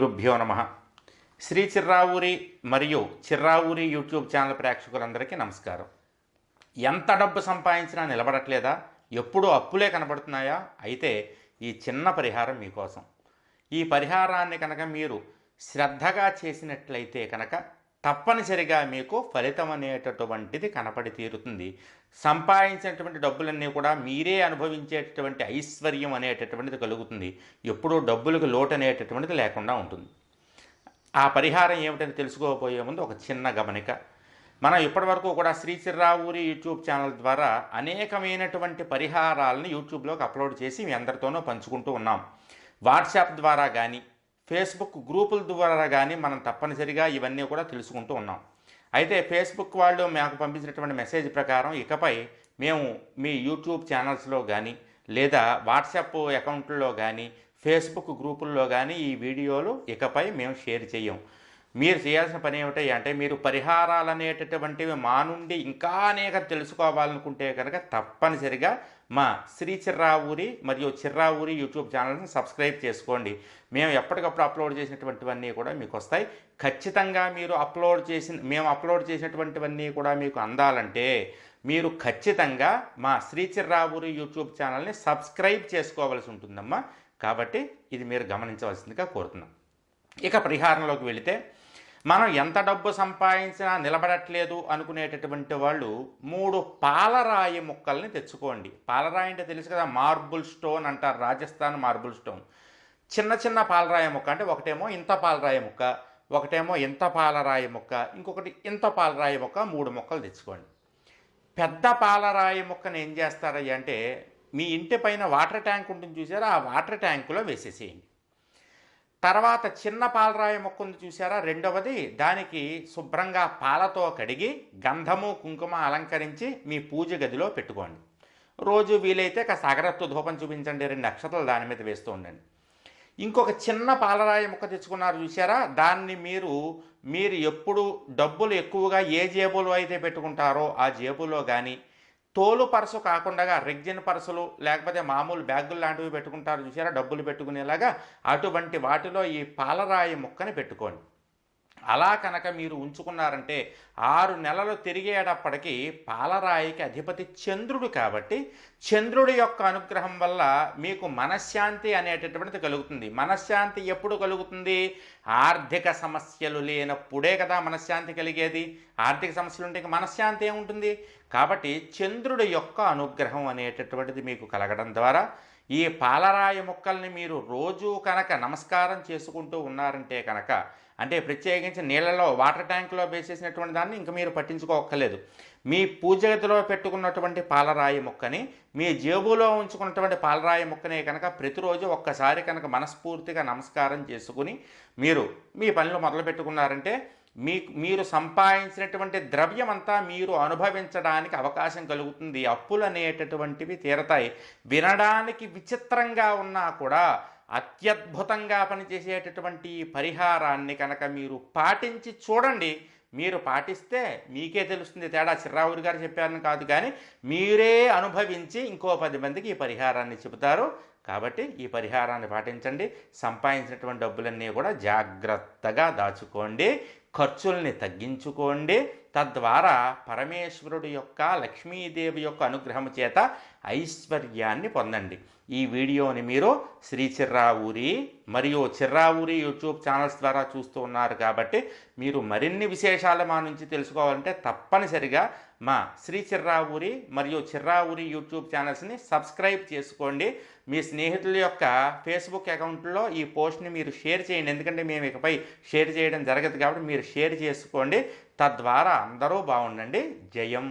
గురుభ్యో నమ. శ్రీ చిర్రావూరి మరియు చిర్రావూరి యూట్యూబ్ ఛానల్ ప్రేక్షకులందరికీ నమస్కారం. ఎంత డబ్బు సంపాదించినా నిలబడట్లేదా? ఎప్పుడూ అప్పులే కనబడుతున్నాయా? అయితే ఈ చిన్న పరిహారం మీకోసం. ఈ పరిహారాన్ని కనుక మీరు శ్రద్ధగా చేసినట్లయితే కనుక తప్పనిసరిగా మీకు ఫలితం అనేటటువంటిది కనపడి తీరుతుంది. సంపాదించినటువంటి డబ్బులన్నీ కూడా మీరే అనుభవించేటటువంటి ఐశ్వర్యం అనేటటువంటిది కలుగుతుంది. ఎప్పుడూ డబ్బులకు లోటు అనేటటువంటిది లేకుండా ఉంటుంది. ఆ పరిహారం ఏమిటని తెలుసుకోబోయే ముందు ఒక చిన్న గమనిక. మనం ఇప్పటివరకు కూడా శ్రీ చిర్రావూరి యూట్యూబ్ ఛానల్ ద్వారా అనేకమైనటువంటి పరిహారాలను యూట్యూబ్లోకి అప్లోడ్ చేసి మీ అందరితోనూ పంచుకుంటూ ఉన్నాం. వాట్సాప్ ద్వారా కానీ ఫేస్బుక్ గ్రూపుల ద్వారా కానీ మనం తప్పనిసరిగా ఇవన్నీ కూడా తెలుసుకుంటూ ఉన్నాం. అయితే ఫేస్బుక్ వాళ్ళు మాకు పంపించినటువంటి మెసేజ్ ప్రకారం ఇకపై మేము మీ యూట్యూబ్ ఛానల్స్లో కానీ లేదా వాట్సాప్ అకౌంట్లో కానీ ఫేస్బుక్ గ్రూపుల్లో కానీ ఈ వీడియోలు ఇకపై మేము షేర్ చేయం మీరు చేయాల్సిన పని ఏమిటి అంటే మీరు పరిహారాలు అనేటటువంటివి మా నుండి ఇంకా అనేక తెలుసుకోవాలనుకుంటే కనుక తప్పనిసరిగా మా శ్రీ చిర్రావూరి మరియు చిర్రావూరి యూట్యూబ్ ఛానల్ని సబ్స్క్రైబ్ చేసుకోండి. మేము ఎప్పటికప్పుడు అప్లోడ్ చేసినటువంటివన్నీ కూడా మీకు వస్తాయి. ఖచ్చితంగా మీరు అప్లోడ్ చేసిన మేము అప్లోడ్ చేసినటువంటివన్నీ కూడా మీకు అందాలంటే మీరు ఖచ్చితంగా మా శ్రీ చిర్రావూరి యూట్యూబ్ ఛానల్ని సబ్స్క్రైబ్ చేసుకోవాల్సి ఉంటుందమ్మా. కాబట్టి ఇది మీరు గమనించవలసిందిగా కోరుతున్నాం. ఇక పరిహారంలోకి వెళితే మనం ఎంత డబ్బు సంపాదించినా నిలబడట్లేదు అనుకునేటటువంటి వాళ్ళు మూడు పాలరాయి ముక్కల్ని తెచ్చుకోండి. పాలరాయి అంటే తెలుసు కదా మార్బుల్ స్టోన్ అంటారు రాజస్థాన్ మార్బుల్ స్టోన్. చిన్న చిన్న పాలరాయి ముక్క అంటే ఒకటేమో ఇంత పాలరాయి ముక్క ఒకటేమో ఇంత పాలరాయి ముక్క ఇంకొకటి ఇంత పాలరాయి ముక్క మూడు ముక్కలు తెచ్చుకోండి. పెద్ద పాలరాయి ముక్కను ఏం చేస్తారయ్య అంటే మీ ఇంటి పైన వాటర్ ట్యాంక్ ఉంటుంది చూసారా ఆ వాటర్ ట్యాంకులో వేసేసేయండి. తర్వాత చిన్న పాలరాయి మొక్క ఉంది చూసారా రెండవది దానికి శుభ్రంగా పాలతో కడిగి గంధము కుంకుమ అలంకరించి మీ పూజ గదిలో పెట్టుకోండి. రోజు వీలైతే కాస్త అగరత్తు ధూపం చూపించండి రెండు అక్షతలు దాని మీద వేస్తూ ఉండండి. ఇంకొక చిన్న పాలరాయి ముక్క తెచ్చుకున్నారు చూసారా దాన్ని మీరు మీరు ఎప్పుడు డబ్బులు ఎక్కువగా ఏ జేబులో అయితే పెట్టుకుంటారో ఆ జేబులో కానీ తోలు పరసు కాకుండా రెగ్జిన్ పర్సులు లేకపోతే మామూలు బ్యాగులు లాంటివి పెట్టుకుంటారు చూసారా డబ్బులు పెట్టుకునేలాగా అటువంటి వాటిలో ఈ పాలరాయి ముక్కని పెట్టుకోండి. అలా కనుక మీరు ఉంచుకున్నారంటే ఆరు నెలలు తిరిగేటప్పటికీ పాలరాయికి అధిపతి చంద్రుడు కాబట్టి చంద్రుడి యొక్క అనుగ్రహం వల్ల మీకు మనశ్శాంతి అనేటటువంటిది కలుగుతుంది. మనశ్శాంతి ఎప్పుడు కలుగుతుంది? ఆర్థిక సమస్యలు లేనప్పుడే కదా మనశ్శాంతి కలిగేది. ఆర్థిక సమస్యలు ఉంటే మనశ్శాంతి ఏముంటుంది? కాబట్టి చంద్రుడి యొక్క అనుగ్రహం అనేటటువంటిది మీకు కలగడం ద్వారా ఈ పాలరాయి ముక్కల్ని మీరు రోజూ కనుక నమస్కారం చేసుకుంటూ ఉన్నారంటే కనుక అంటే ప్రత్యేకించి నీళ్ళలో వాటర్ ట్యాంక్లో వేసేసినటువంటి దాన్ని ఇంకా మీరు పట్టించుకోక్కర్లేదు. మీ పూజ గదిలో పెట్టుకున్నటువంటి పాలరాయి ముక్కని మీ జేబులో ఉంచుకున్నటువంటి పాలరాయి మొక్కనే కనుక ప్రతిరోజు ఒక్కసారి కనుక మనస్ఫూర్తిగా నమస్కారం చేసుకుని మీరు మీ పనులు మొదలు పెట్టుకున్నారంటే మీ మీరు సంపాదించినటువంటి ద్రవ్యం అంతా మీరు అనుభవించడానికి అవకాశం కలుగుతుంది. అప్పులు అనేటటువంటివి తీరతాయి. వినడానికి విచిత్రంగా ఉన్నా కూడా అత్యద్భుతంగా పనిచేసేటటువంటి పరిహారాన్ని కనుక మీరు పాటించి చూడండి. మీరు పాటిస్తే మీకే తెలుస్తుంది. తేడా చిర్రావురి గారు చెప్పారని కాదు కానీ మీరే అనుభవించి ఇంకో పది మందికి ఈ పరిహారాన్ని చెబుతారు. కాబట్టి ఈ పరిహారాన్ని పాటించండి. సంపాదించినటువంటి డబ్బులన్నీ కూడా జాగ్రత్తగా దాచుకోండి. ఖర్చుల్ని తగ్గించుకోండి. తద్వారా పరమేశ్వరుడు యొక్క లక్ష్మీదేవి యొక్క అనుగ్రహం చేత ఐశ్వర్యాన్ని పొందండి. ఈ వీడియోని మీరు శ్రీ చిర్రావూరి మరియు చిర్రావూరి యూట్యూబ్ ఛానల్స్ ద్వారా చూస్తూ ఉన్నారు కాబట్టి మీరు మరిన్ని విశేషాలు మా నుంచి తెలుసుకోవాలంటే తప్పనిసరిగా మా శ్రీ చిర్రావూరి మరియు చిర్రావూరి యూట్యూబ్ ఛానల్స్ని సబ్స్క్రైబ్ చేసుకోండి. మీ స్నేహితుల యొక్క ఫేస్బుక్ అకౌంట్లో ఈ పోస్ట్ని మీరు షేర్ చేయండి. ఎందుకంటే మేము ఇకపై షేర్ చేయడం జరగదు కాబట్టి మీరు షేర్ చేసుకోండి. తద్వారా అందరూ బాగుండండి. జయం.